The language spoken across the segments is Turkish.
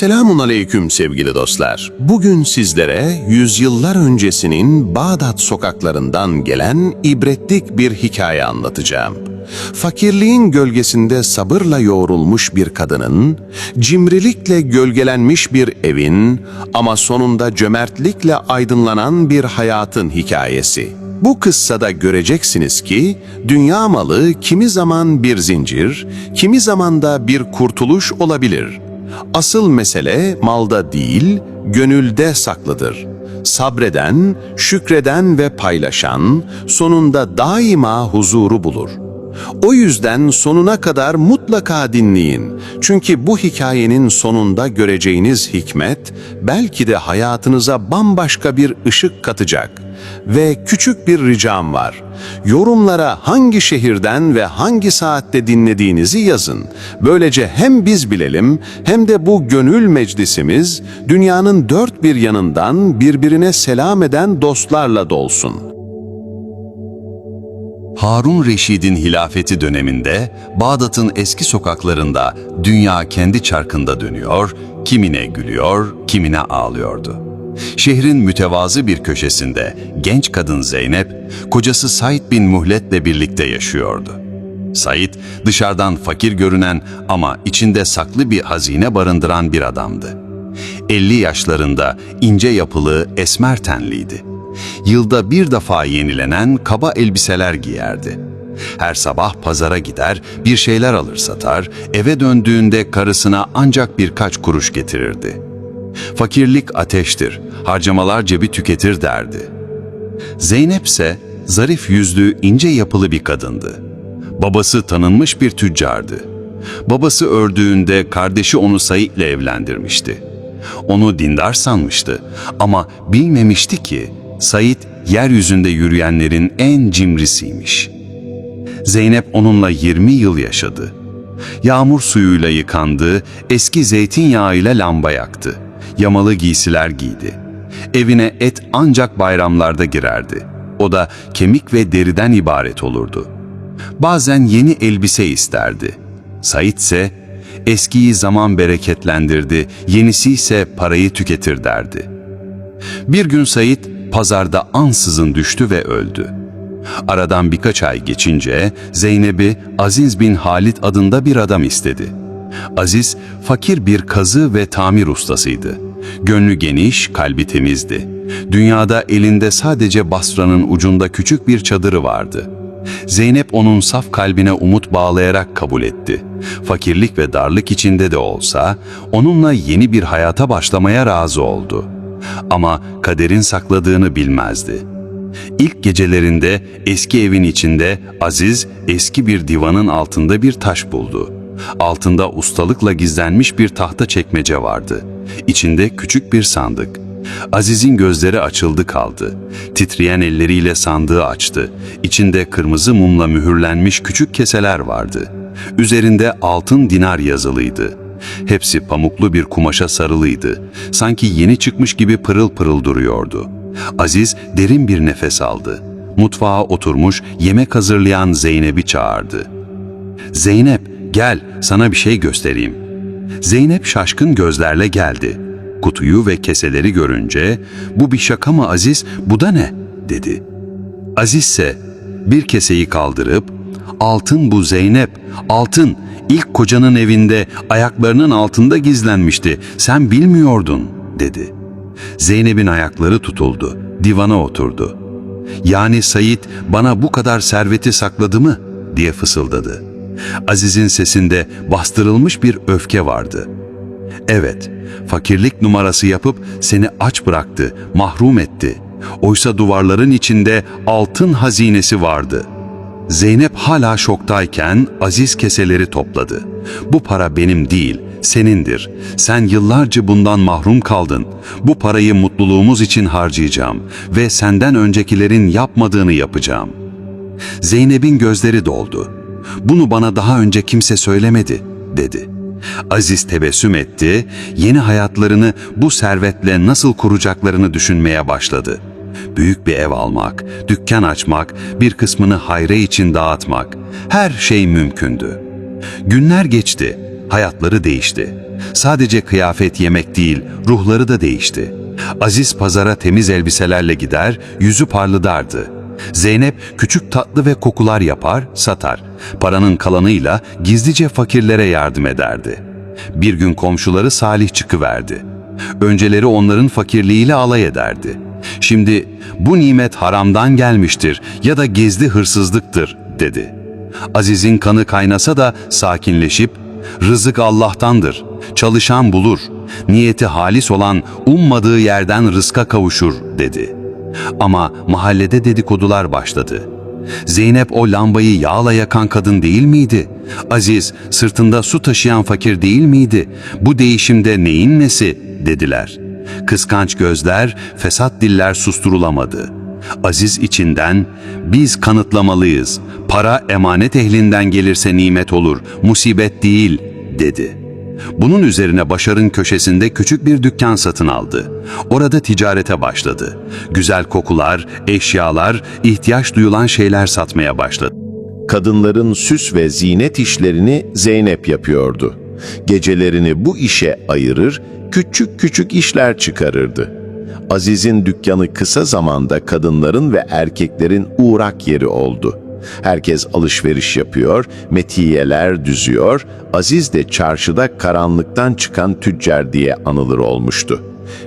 Selamun aleyküm sevgili dostlar. Bugün sizlere yüzyıllar öncesinin Bağdat sokaklarından gelen ibretlik bir hikaye anlatacağım. Fakirliğin gölgesinde sabırla yoğrulmuş bir kadının, cimrilikle gölgelenmiş bir evin ama sonunda cömertlikle aydınlanan bir hayatın hikayesi. Bu kıssada göreceksiniz ki dünya malı kimi zaman bir zincir, kimi zaman da bir kurtuluş olabilir. Asıl mesele malda değil, gönülde saklıdır. Sabreden, şükreden ve paylaşan sonunda daima huzuru bulur. O yüzden sonuna kadar mutlaka dinleyin. Çünkü bu hikayenin sonunda göreceğiniz hikmet belki de hayatınıza bambaşka bir ışık katacak. Ve küçük bir ricam var. Yorumlara hangi şehirden ve hangi saatte dinlediğinizi yazın. Böylece hem biz bilelim hem de bu gönül meclisimiz dünyanın dört bir yanından birbirine selam eden dostlarla dolsun. Harun Reşid'in hilafeti döneminde Bağdat'ın eski sokaklarında dünya kendi çarkında dönüyor, kimine gülüyor, kimine ağlıyordu. Şehrin mütevazı bir köşesinde genç kadın Zeynep, kocası Said bin Muhlet'le birlikte yaşıyordu. Said dışarıdan fakir görünen ama içinde saklı bir hazine barındıran bir adamdı. 50 yaşlarında ince yapılı, esmer tenliydi. Yılda bir defa yenilenen kaba elbiseler giyerdi. Her sabah pazara gider, bir şeyler alır satar, eve döndüğünde karısına ancak birkaç kuruş getirirdi. Fakirlik ateştir, harcamalar cebi tüketir derdi. Zeynep ise zarif yüzlü, ince yapılı bir kadındı. Babası tanınmış bir tüccardı. Babası öldüğünde kardeşi onu Said'le evlendirmişti. Onu dindar sanmıştı ama bilmemişti ki Said yeryüzünde yürüyenlerin en cimrisiymiş. Zeynep onunla 20 yıl yaşadı. Yağmur suyuyla yıkandı, eski zeytinyağıyla lamba yaktı. Yamalı giysiler giydi. Evine et ancak bayramlarda girerdi. O da kemik ve deriden ibaret olurdu. Bazen yeni elbise isterdi. Said ise eskiyi zaman bereketlendirdi, yenisi ise parayı tüketir derdi. Bir gün Said pazarda ansızın düştü ve öldü. Aradan birkaç ay geçince Zeynep'i Aziz bin Halit adında bir adam istedi. Aziz fakir bir kazı ve tamir ustasıydı. Gönlü geniş, kalbi temizdi. Dünyada elinde sadece Basra'nın ucunda küçük bir çadırı vardı. Zeynep onun saf kalbine umut bağlayarak kabul etti. Fakirlik ve darlık içinde de olsa onunla yeni bir hayata başlamaya razı oldu. Ama kaderin sakladığını bilmezdi. İlk gecelerinde eski evin içinde Aziz eski bir divanın altında bir taş buldu. Altında ustalıkla gizlenmiş bir tahta çekmece vardı. İçinde küçük bir sandık. Aziz'in gözleri açıldı kaldı. Titreyen elleriyle sandığı açtı. İçinde kırmızı mumla mühürlenmiş küçük keseler vardı. Üzerinde altın dinar yazılıydı. Hepsi pamuklu bir kumaşa sarılıydı. Sanki yeni çıkmış gibi pırıl pırıl duruyordu. Aziz derin bir nefes aldı. Mutfağa oturmuş yemek hazırlayan Zeynep'i çağırdı. Zeynep gel sana bir şey göstereyim. Zeynep şaşkın gözlerle geldi. Kutuyu ve keseleri görünce bu bir şaka mı Aziz bu da ne dedi. Aziz ise bir keseyi kaldırıp altın bu Zeynep altın ilk kocanın evinde ayaklarının altında gizlenmişti sen bilmiyordun dedi. Zeynep'in ayakları tutuldu divana oturdu. Yani Sayit bana bu kadar serveti sakladı mı diye fısıldadı. Aziz'in sesinde bastırılmış bir öfke vardı. Evet, fakirlik numarası yapıp seni aç bıraktı, mahrum etti. Oysa duvarların içinde altın hazinesi vardı. Zeynep hala şoktayken Aziz keseleri topladı. Bu para benim değil, senindir. Sen yıllarca bundan mahrum kaldın. Bu parayı mutluluğumuz için harcayacağım ve senden öncekilerin yapmadığını yapacağım. Zeynep'in gözleri doldu. Bunu bana daha önce kimse söylemedi, dedi. Aziz tebessüm etti, yeni hayatlarını bu servetle nasıl kuracaklarını düşünmeye başladı. Büyük bir ev almak, dükkan açmak, bir kısmını hayre için dağıtmak, her şey mümkündü. Günler geçti. hayatları değişti. Sadece kıyafet yemek değil, ruhları da değişti. Aziz pazara temiz elbiselerle gider, yüzü parlıdardı. Zeynep küçük tatlı ve kokular yapar, satar. Paranın kalanıyla gizlice fakirlere yardım ederdi. Bir gün komşuları Salih çıkıverdi. Önceleri onların fakirliğiyle alay ederdi. Şimdi bu nimet haramdan gelmiştir ya da gizli hırsızlıktır dedi. Aziz'in kanı kaynasa da sakinleşip rızık Allah'tandır, çalışan bulur, niyeti halis olan ummadığı yerden rızka kavuşur dedi. Ama mahallede dedikodular başladı. Zeynep o lambayı yağla yakan kadın değil miydi? Aziz sırtında su taşıyan fakir değil miydi? Bu değişimde neyin nesi dediler. Kıskanç gözler, fesat diller susturulamadı. Aziz içinden biz kanıtlamalıyız. Para emanet ehlinden gelirse nimet olur, musibet değil dedi. Bunun üzerine Başar'ın köşesinde küçük bir dükkan satın aldı. Orada ticarete başladı. Güzel kokular, eşyalar, ihtiyaç duyulan şeyler satmaya başladı. Kadınların süs ve zinet işlerini Zeynep yapıyordu. Gecelerini bu işe ayırır, küçük küçük işler çıkarırdı. Aziz'in dükkanı kısa zamanda kadınların ve erkeklerin uğrak yeri oldu. Herkes alışveriş yapıyor, metiyeler düzüyor, Aziz de çarşıda karanlıktan çıkan tüccar diye anılır olmuştu.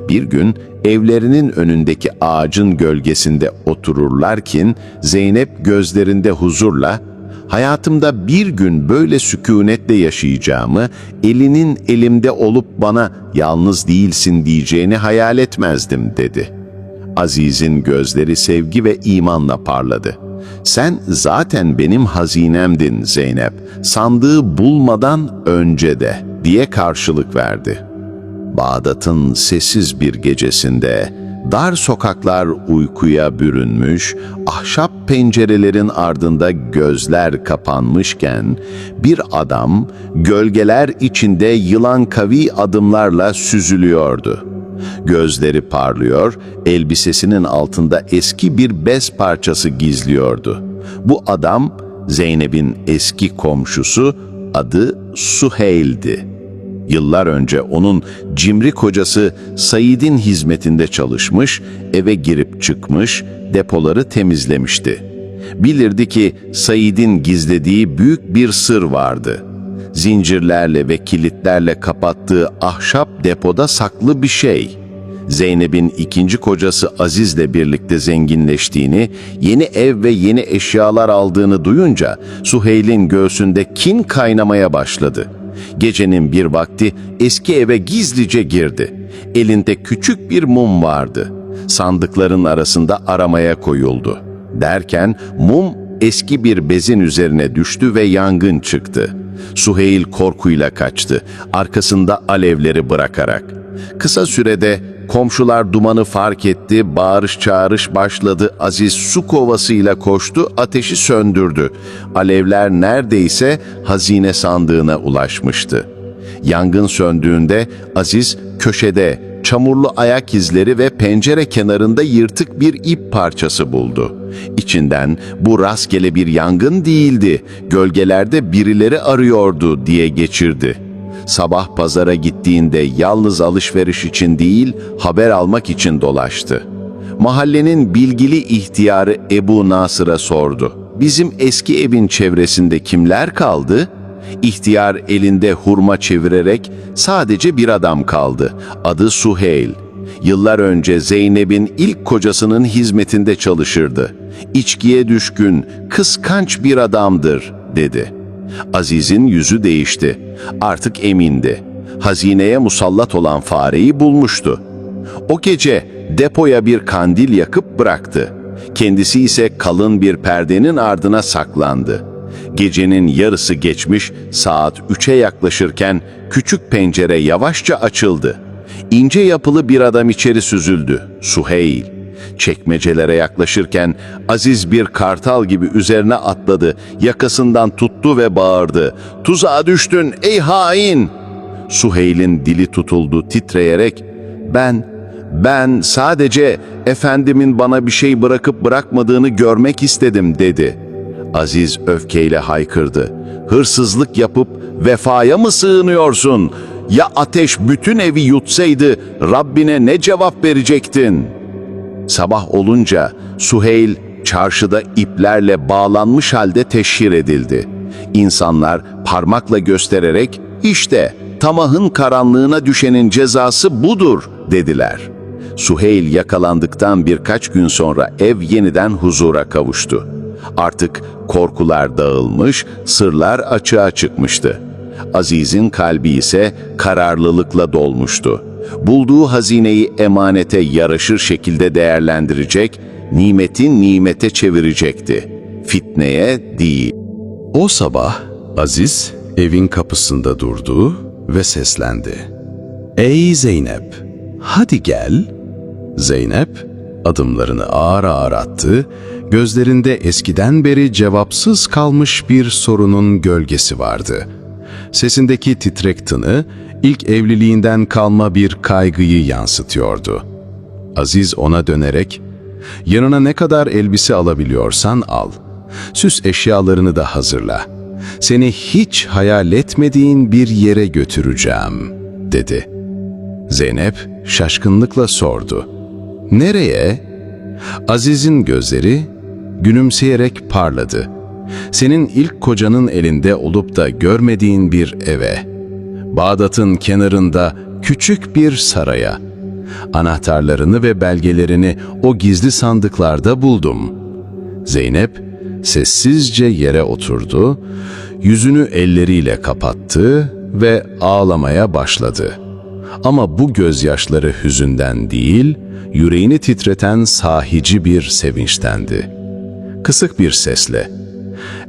Bir gün evlerinin önündeki ağacın gölgesinde otururlarken Zeynep gözlerinde huzurla hayatımda bir gün böyle sükunetle yaşayacağımı, elinin elimde olup bana yalnız değilsin diyeceğini hayal etmezdim dedi. Aziz'in gözleri sevgi ve imanla parladı. Sen zaten benim hazinemdin Zeynep, sandığı bulmadan önce de diye karşılık verdi. Bağdat'ın sessiz bir gecesinde dar sokaklar uykuya bürünmüş, ahşap pencerelerin ardında gözler kapanmışken bir adam gölgeler içinde yılan kavi adımlarla süzülüyordu. Gözleri parlıyor, elbisesinin altında eski bir bez parçası gizliyordu. Bu adam Zeynep'in eski komşusu adı Suheyl'di. Yıllar önce onun cimri kocası Said'in hizmetinde çalışmış, eve girip çıkmış, depoları temizlemişti. Bilirdi ki Said'in gizlediği büyük bir sır vardı. Zincirlerle ve kilitlerle kapattığı ahşap depoda saklı bir şey. Zeynep'in ikinci kocası Aziz'le birlikte zenginleştiğini, yeni ev ve eşyalar eşyalar aldığını duyunca Suheyl'in göğsünde kin kaynamaya başladı.'' Gecenin bir vakti eski eve gizlice girdi. Elinde küçük bir mum vardı. Sandıkların arasında aramaya koyuldu. Derken mum eski bir bezin üzerine düştü ve yangın çıktı. Suheyl korkuyla kaçtı, arkasında alevleri bırakarak. Kısa sürede komşular dumanı fark etti, bağırış çağırış başladı. Aziz su kovasıyla koştu, ateşi söndürdü. Alevler neredeyse hazine sandığına ulaşmıştı. Yangın söndüğünde Aziz köşede çamurlu ayak izleri ve pencere kenarında yırtık bir ip parçası buldu. İçinden bu rastgele bir yangın değildi, gölgelerde birileri arıyordu diye geçirdi. Sabah pazara gittiğinde yalnız alışveriş için değil, haber almak için dolaştı. Mahallenin bilgili ihtiyarı Ebu Nasır'a sordu. Bizim eski evin çevresinde kimler kaldı? İhtiyar elinde hurma çevirerek sadece bir adam kaldı. Adı Suheyl. Yıllar önce Zeynep'in ilk kocasının hizmetinde çalışırdı. İçkiye düşkün, kıskanç bir adamdır, dedi.'' Aziz'in yüzü değişti. Artık emindi. Hazineye musallat olan fareyi bulmuştu. O gece depoya bir kandil yakıp bıraktı. Kendisi ise kalın bir perdenin ardına saklandı. Gecenin yarısı geçmiş, saat üçe yaklaşırken küçük pencere yavaşça açıldı. İnce yapılı bir adam içeri süzüldü. Suheyl. Çekmecelere yaklaşırken aziz bir kartal gibi üzerine atladı, yakasından tuttu ve bağırdı. ''Tuzağa düştün ey hain!'' Suheyl'in dili tutuldu titreyerek ''Ben, ben sadece efendimin bana bir şey bırakıp bırakmadığını görmek istedim.'' dedi. Aziz öfkeyle haykırdı. ''Hırsızlık yapıp Vefaya mı sığınıyorsun? Ya ateş bütün evi yutsaydı Rabbine ne cevap verecektin? Sabah olunca Suheyl çarşıda iplerle bağlanmış halde teşhir edildi. İnsanlar parmakla göstererek işte tamahın karanlığına düşenin cezası budur dediler. Suheyl yakalandıktan birkaç gün sonra ev yeniden huzura kavuştu. Artık korkular dağılmış, sırlar açığa çıkmıştı. Aziz'in kalbi ise kararlılıkla dolmuştu. Bulduğu hazineyi emanete yaraşır şekilde değerlendirecek, nimetin nimete çevirecekti. Fitneye değil. O sabah Aziz evin kapısında durdu ve seslendi. Ey Zeynep, hadi gel. Zeynep adımlarını ağır ağır attı, gözlerinde eskiden beri cevapsız kalmış bir sorunun gölgesi vardı. Sesindeki titrek tını ilk evliliğinden kalma bir kaygıyı yansıtıyordu. Aziz ona dönerek, yanına ne kadar elbise alabiliyorsan al. Süs eşyalarını da hazırla. Seni hiç hayal etmediğin bir yere götüreceğim, dedi. Zeynep şaşkınlıkla sordu. Nereye? Aziz'in gözleri gülümseyerek parladı. Senin ilk kocanın elinde olup da görmediğin bir eve. Bağdat'ın kenarında küçük bir saraya. Anahtarlarını ve belgelerini o gizli sandıklarda buldum. Zeynep sessizce yere oturdu, yüzünü elleriyle kapattı ve ağlamaya başladı. Ama bu gözyaşları hüzünden değil, yüreğini titreten sahici bir sevinçtendi. Kısık bir sesle,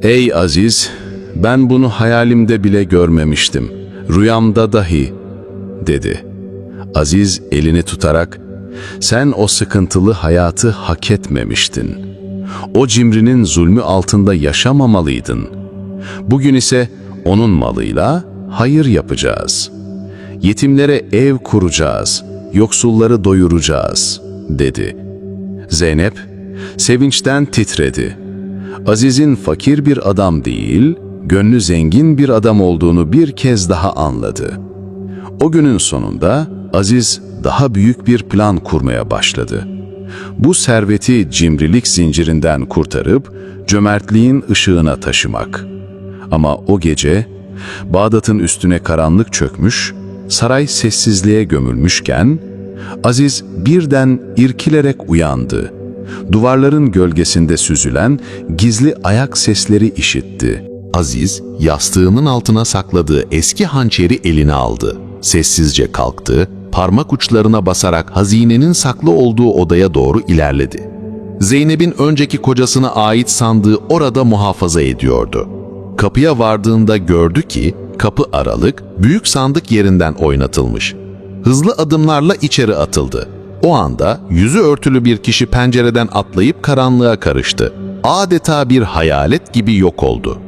''Ey Aziz, ben bunu hayalimde bile görmemiştim, rüyamda dahi.'' dedi. Aziz elini tutarak, ''Sen o sıkıntılı hayatı hak etmemiştin. O cimrinin zulmü altında yaşamamalıydın. Bugün ise onun malıyla hayır yapacağız. Yetimlere ev kuracağız, yoksulları doyuracağız.'' dedi. Zeynep, sevinçten titredi. Aziz'in fakir bir adam değil, gönlü zengin bir adam olduğunu bir kez daha anladı. O günün sonunda Aziz daha büyük bir plan kurmaya başladı. Bu serveti cimrilik zincirinden kurtarıp cömertliğin ışığına taşımak. Ama o gece Bağdat'ın üstüne karanlık çökmüş, saray sessizliğe gömülmüşken Aziz birden irkilerek uyandı. Duvarların gölgesinde süzülen gizli ayak sesleri işitti. Aziz, yastığının altına sakladığı eski hançeri eline aldı. Sessizce kalktı, parmak uçlarına basarak hazinenin saklı olduğu odaya doğru ilerledi. Zeynep'in önceki kocasına ait sandığı orada muhafaza ediyordu. Kapıya vardığında gördü ki kapı aralık, büyük sandık yerinden oynatılmış. Hızlı adımlarla içeri atıldı. O anda yüzü örtülü bir kişi pencereden atlayıp karanlığa karıştı. Adeta bir hayalet gibi yok oldu.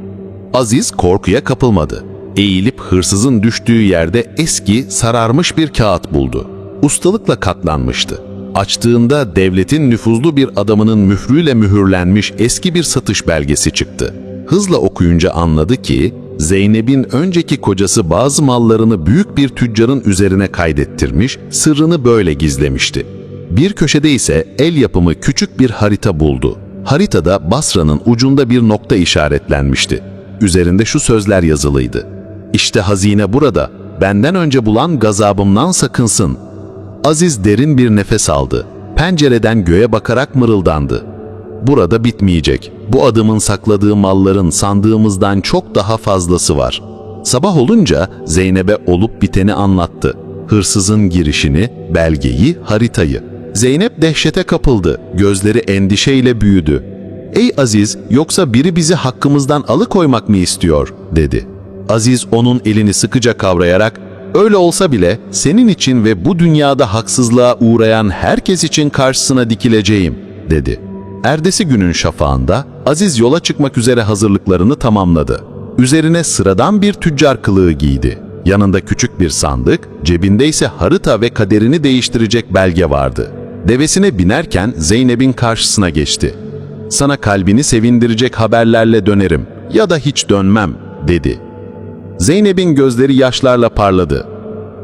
Aziz korkuya kapılmadı. Eğilip hırsızın düştüğü yerde eski, sararmış bir kağıt buldu. Ustalıkla katlanmıştı. Açtığında devletin nüfuzlu bir adamının mührüyle mühürlenmiş eski bir satış belgesi çıktı. Hızla okuyunca anladı ki Zeynep'in önceki kocası bazı mallarını büyük bir tüccarın üzerine kaydettirmiş, sırrını böyle gizlemişti. Bir köşede ise el yapımı küçük bir harita buldu. Haritada Basra'nın ucunda bir nokta işaretlenmişti. Üzerinde şu sözler yazılıydı. İşte hazine burada, benden önce bulan gazabımdan sakınsın. Aziz derin bir nefes aldı. Pencereden göğe bakarak mırıldandı. Burada bitmeyecek. Bu adamın sakladığı malların sandığımızdan çok daha fazlası var. Sabah olunca Zeynep'e olup biteni anlattı. Hırsızın girişini, belgeyi, haritayı. Zeynep dehşete kapıldı. Gözleri endişeyle büyüdü. Ey Aziz, yoksa biri bizi hakkımızdan alıkoymak mı istiyor? dedi. Aziz onun elini sıkıca kavrayarak, öyle olsa bile senin için ve bu dünyada haksızlığa uğrayan herkes için karşısına dikileceğim, dedi. Erdesi günün şafağında Aziz yola çıkmak üzere hazırlıklarını tamamladı. Üzerine sıradan bir tüccar kılığı giydi. Yanında küçük bir sandık, cebinde ise harita ve kaderini değiştirecek belge vardı. Devesine binerken Zeynep'in karşısına geçti. Sana kalbini sevindirecek haberlerle dönerim ya da hiç dönmem, dedi. Zeynep'in gözleri yaşlarla parladı.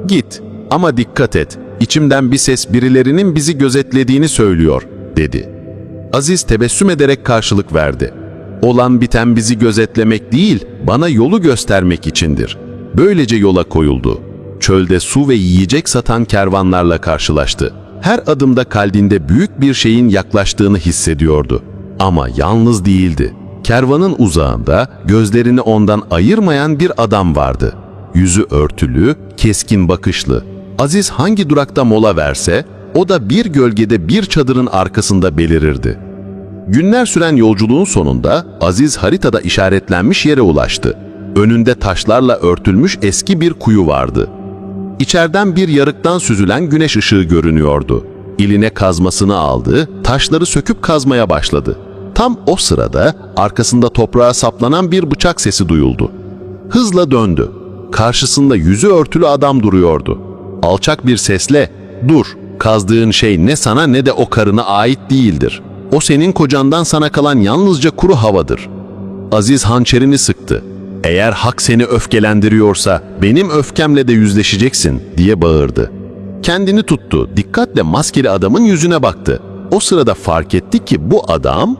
Git ama dikkat et. İçimden bir ses birilerinin bizi gözetlediğini söylüyor, dedi. Aziz tebessüm ederek karşılık verdi. Olan biten bizi gözetlemek değil, bana yolu göstermek içindir. Böylece yola koyuldu. Çölde su ve yiyecek satan kervanlarla karşılaştı. Her adımda kalbinde büyük bir şeyin yaklaştığını hissediyordu. Ama yalnız değildi. Kervanın uzağında gözlerini ondan ayırmayan bir adam vardı. Yüzü örtülü, keskin bakışlı. Aziz hangi durakta mola verse, o da bir gölgede bir çadırın arkasında belirirdi. Günler süren yolculuğun sonunda Aziz haritada işaretlenmiş yere ulaştı. Önünde taşlarla örtülmüş eski bir kuyu vardı. İçeriden bir yarıktan süzülen güneş ışığı görünüyordu. İline kazmasını aldı, taşları söküp kazmaya başladı. Tam o sırada arkasında toprağa saplanan bir bıçak sesi duyuldu. Hızla döndü. Karşısında yüzü örtülü adam duruyordu. Alçak bir sesle, ''Dur, kazdığın şey ne sana ne de o karına ait değildir. O senin kocandan sana kalan yalnızca kuru havadır.'' Aziz hançerini sıktı. ''Eğer hak seni öfkelendiriyorsa benim öfkemle de yüzleşeceksin.'' diye bağırdı. Kendini tuttu, dikkatle maskeli adamın yüzüne baktı. O sırada fark etti ki bu adam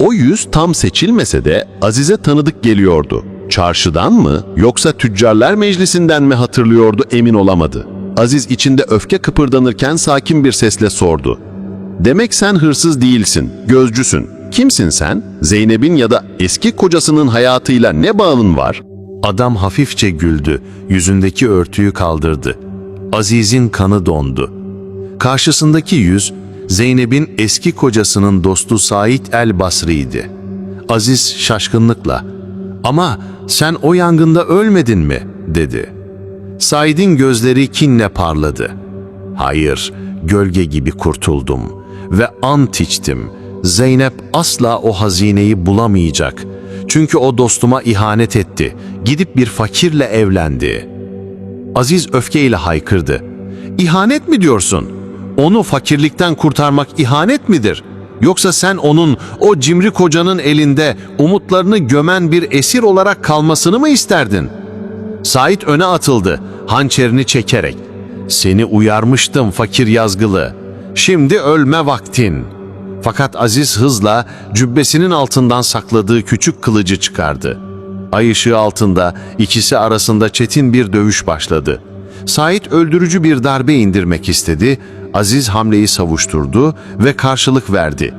o yüz tam seçilmese de Aziz'e tanıdık geliyordu. Çarşıdan mı yoksa tüccarlar meclisinden mi hatırlıyordu emin olamadı. Aziz içinde öfke kıpırdanırken sakin bir sesle sordu. Demek sen hırsız değilsin, gözcüsün. Kimsin sen? Zeynep'in ya da eski kocasının hayatıyla ne bağın var? Adam hafifçe güldü, yüzündeki örtüyü kaldırdı. Aziz'in kanı dondu. Karşısındaki yüz, Zeynep'in eski kocasının dostu Said el Basri'ydi. Aziz şaşkınlıkla, ''Ama sen o yangında ölmedin mi?'' dedi. Said'in gözleri kinle parladı. ''Hayır, gölge gibi kurtuldum ve ant içtim. Zeynep asla o hazineyi bulamayacak. Çünkü o dostuma ihanet etti. Gidip bir fakirle evlendi.'' Aziz öfkeyle haykırdı. İhanet mi diyorsun? Onu fakirlikten kurtarmak ihanet midir? Yoksa sen onun o cimri kocanın elinde umutlarını gömen bir esir olarak kalmasını mı isterdin? Sait öne atıldı, hançerini çekerek. Seni uyarmıştım fakir yazgılı. Şimdi ölme vaktin. Fakat Aziz hızla cübbesinin altından sakladığı küçük kılıcı çıkardı. Ay ışığı altında ikisi arasında çetin bir dövüş başladı. Sait öldürücü bir darbe indirmek istedi, Aziz hamleyi savuşturdu ve karşılık verdi.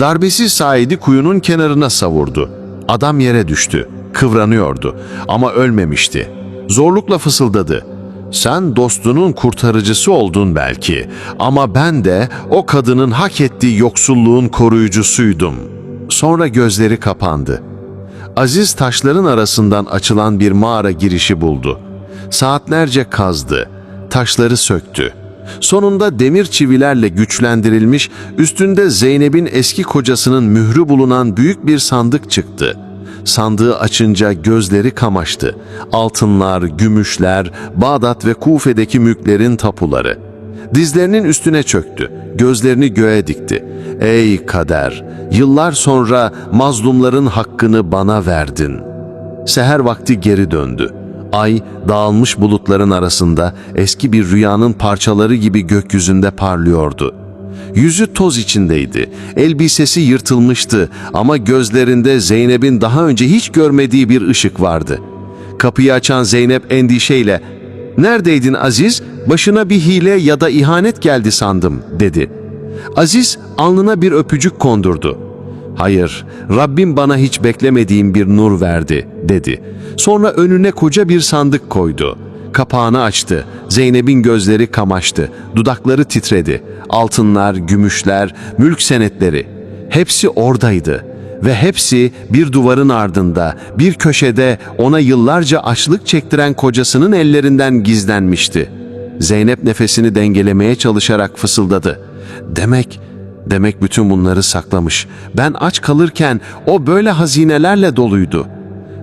Darbesi Said'i kuyunun kenarına savurdu. Adam yere düştü, kıvranıyordu ama ölmemişti. Zorlukla fısıldadı. Sen dostunun kurtarıcısı oldun belki ama ben de o kadının hak ettiği yoksulluğun koruyucusuydum. Sonra gözleri kapandı. Aziz taşların arasından açılan bir mağara girişi buldu. Saatlerce kazdı, taşları söktü. Sonunda demir çivilerle güçlendirilmiş, üstünde Zeynep'in eski kocasının mührü bulunan büyük bir sandık çıktı. Sandığı açınca gözleri kamaştı. Altınlar, gümüşler, Bağdat ve Kufe'deki mülklerin tapuları. Dizlerinin üstüne çöktü, gözlerini göğe dikti. Ey kader, yıllar sonra mazlumların hakkını bana verdin. Seher vakti geri döndü. Ay dağılmış bulutların arasında eski bir rüyanın parçaları gibi gökyüzünde parlıyordu. Yüzü toz içindeydi. Elbisesi yırtılmıştı ama gözlerinde Zeynep'in daha önce hiç görmediği bir ışık vardı. Kapıyı açan Zeynep endişeyle ''Neredeydin Aziz? Başına bir hile ya da ihanet geldi sandım.'' dedi. Aziz alnına bir öpücük kondurdu. Hayır, Rabbim bana hiç beklemediğim bir nur verdi, dedi. Sonra önüne koca bir sandık koydu. Kapağını açtı. Zeynep'in gözleri kamaştı. Dudakları titredi. Altınlar, gümüşler, mülk senetleri. Hepsi oradaydı. Ve hepsi bir duvarın ardında, bir köşede ona yıllarca açlık çektiren kocasının ellerinden gizlenmişti. Zeynep nefesini dengelemeye çalışarak fısıldadı. Demek, demek bütün bunları saklamış. Ben aç kalırken o böyle hazinelerle doluydu.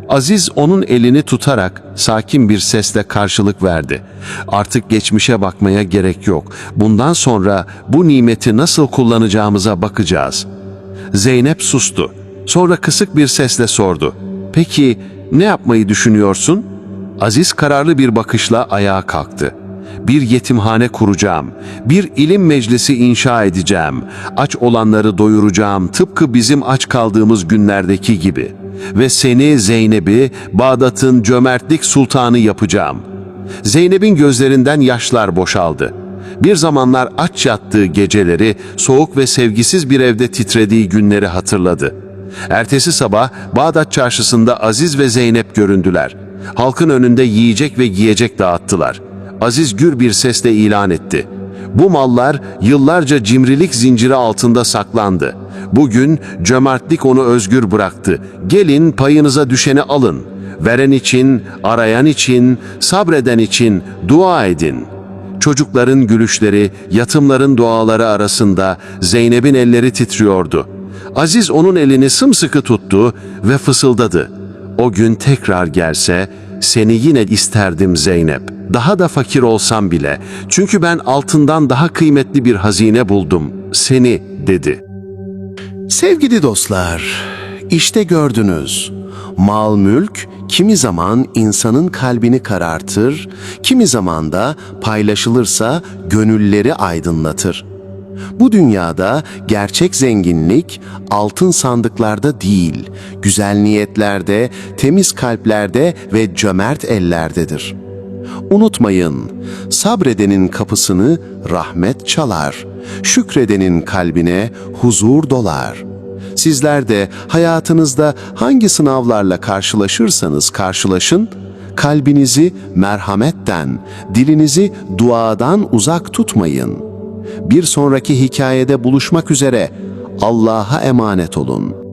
Aziz onun elini tutarak sakin bir sesle karşılık verdi. Artık geçmişe bakmaya gerek yok. Bundan sonra bu nimeti nasıl kullanacağımıza bakacağız. Zeynep sustu. Sonra kısık bir sesle sordu. Peki ne yapmayı düşünüyorsun? Aziz kararlı bir bakışla ayağa kalktı. Bir yetimhane kuracağım, bir ilim meclisi inşa edeceğim, aç olanları doyuracağım tıpkı bizim aç kaldığımız günlerdeki gibi. Ve seni Zeynep'i Bağdat'ın cömertlik sultanı yapacağım. Zeynep'in gözlerinden yaşlar boşaldı. Bir zamanlar aç yattığı geceleri, soğuk ve sevgisiz bir evde titrediği günleri hatırladı. Ertesi sabah Bağdat çarşısında Aziz ve Zeynep göründüler. Halkın önünde yiyecek ve giyecek dağıttılar. Aziz gür bir sesle ilan etti. Bu mallar yıllarca cimrilik zinciri altında saklandı. Bugün cömertlik onu özgür bıraktı. Gelin payınıza düşeni alın. Veren için, arayan için, sabreden için dua edin.'' Çocukların gülüşleri, yatımların duaları arasında Zeynep'in elleri titriyordu. Aziz onun elini sımsıkı tuttu ve fısıldadı. O gün tekrar gelse seni yine isterdim Zeynep. Daha da fakir olsam bile. Çünkü ben altından daha kıymetli bir hazine buldum. Seni dedi. Sevgili dostlar, işte gördünüz. Mal mülk kimi zaman insanın kalbini karartır, kimi zaman da paylaşılırsa gönülleri aydınlatır. Bu dünyada gerçek zenginlik altın sandıklarda değil, güzel niyetlerde, temiz kalplerde ve cömert ellerdedir. Unutmayın, sabredenin kapısını rahmet çalar, şükredenin kalbine huzur dolar. Sizler de hayatınızda hangi sınavlarla karşılaşırsanız karşılaşın, kalbinizi merhametten, dilinizi duadan uzak tutmayın. Bir sonraki hikayede buluşmak üzere Allah'a emanet olun.